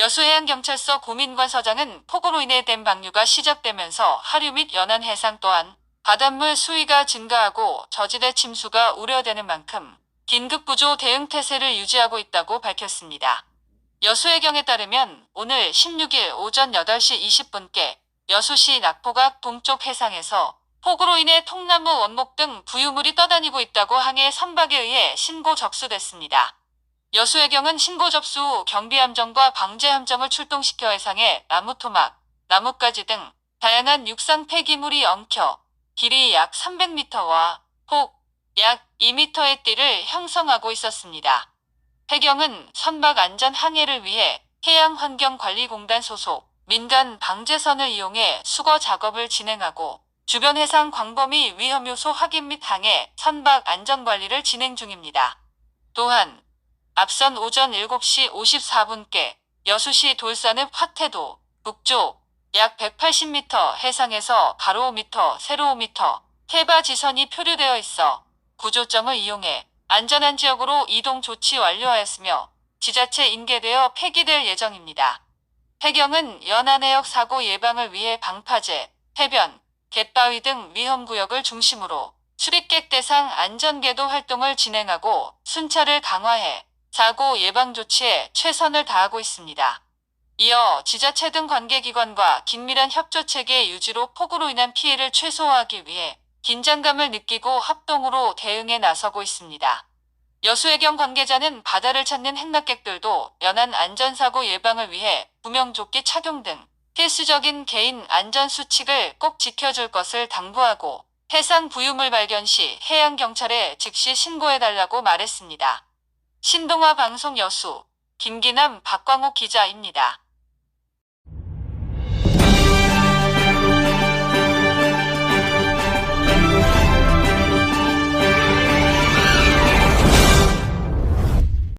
여수해양경찰서 고민관서장은 폭우로 인해 댐 방류가 시작되면서 하류 및 연안 해상 또한 바닷물 수위가 증가하고 저지대 침수가 우려되는 만큼 긴급구조 대응 태세를 유지하고 있다고 밝혔습니다. 여수해경에 따르면 오늘 16일 오전 8시 20분께 여수시 낙포각 동쪽 해상에서 폭우로 인해 통나무 원목 등 부유물이 떠다니고 있다고 항해 선박에 의해 신고 접수됐습니다. 여수해경은 신고 접수 후 경비함정과 방제함정을 출동시켜 해상에 나무토막, 나뭇가지 등 다양한 육상 폐기물이 엉켜 길이 약 300m와 폭 약 2m의 띠를 형성하고 있었습니다. 해경은 선박 안전 항해를 위해 해양환경관리공단 소속 민간 방제선을 이용해 수거 작업을 진행하고 주변 해상 광범위 위험 요소 확인 및 항해 선박 안전 관리를 진행 중입니다. 또한 앞선 오전 7시 54분께 여수시 돌산읍 화태도 북쪽 약 180m 해상에서 가로 5m, 세로 5m 해바 지선이 표류되어 있어 구조점을 이용해 안전한 지역으로 이동 조치 완료하였으며 지자체 인계되어 폐기될 예정입니다. 해경은 연안해역 사고 예방을 위해 방파제, 해변, 갯바위 등 위험구역을 중심으로 출입객 대상 안전궤도 활동을 진행하고 순찰을 강화해 사고 예방 조치에 최선을 다하고 있습니다. 이어 지자체 등 관계기관과 긴밀한 협조 체계 유지로 폭우로 인한 피해를 최소화하기 위해 긴장감을 느끼고 합동으로 대응에 나서고 있습니다. 여수해경 관계자는 바다를 찾는 행락객들도 연안 안전사고 예방을 위해 구명조끼 착용 등 필수적인 개인 안전 수칙을 꼭 지켜줄 것을 당부하고 해상 부유물 발견 시 해양경찰에 즉시 신고해달라고 말했습니다. 신동아 방송 여수 김기남 박광욱 기자입니다.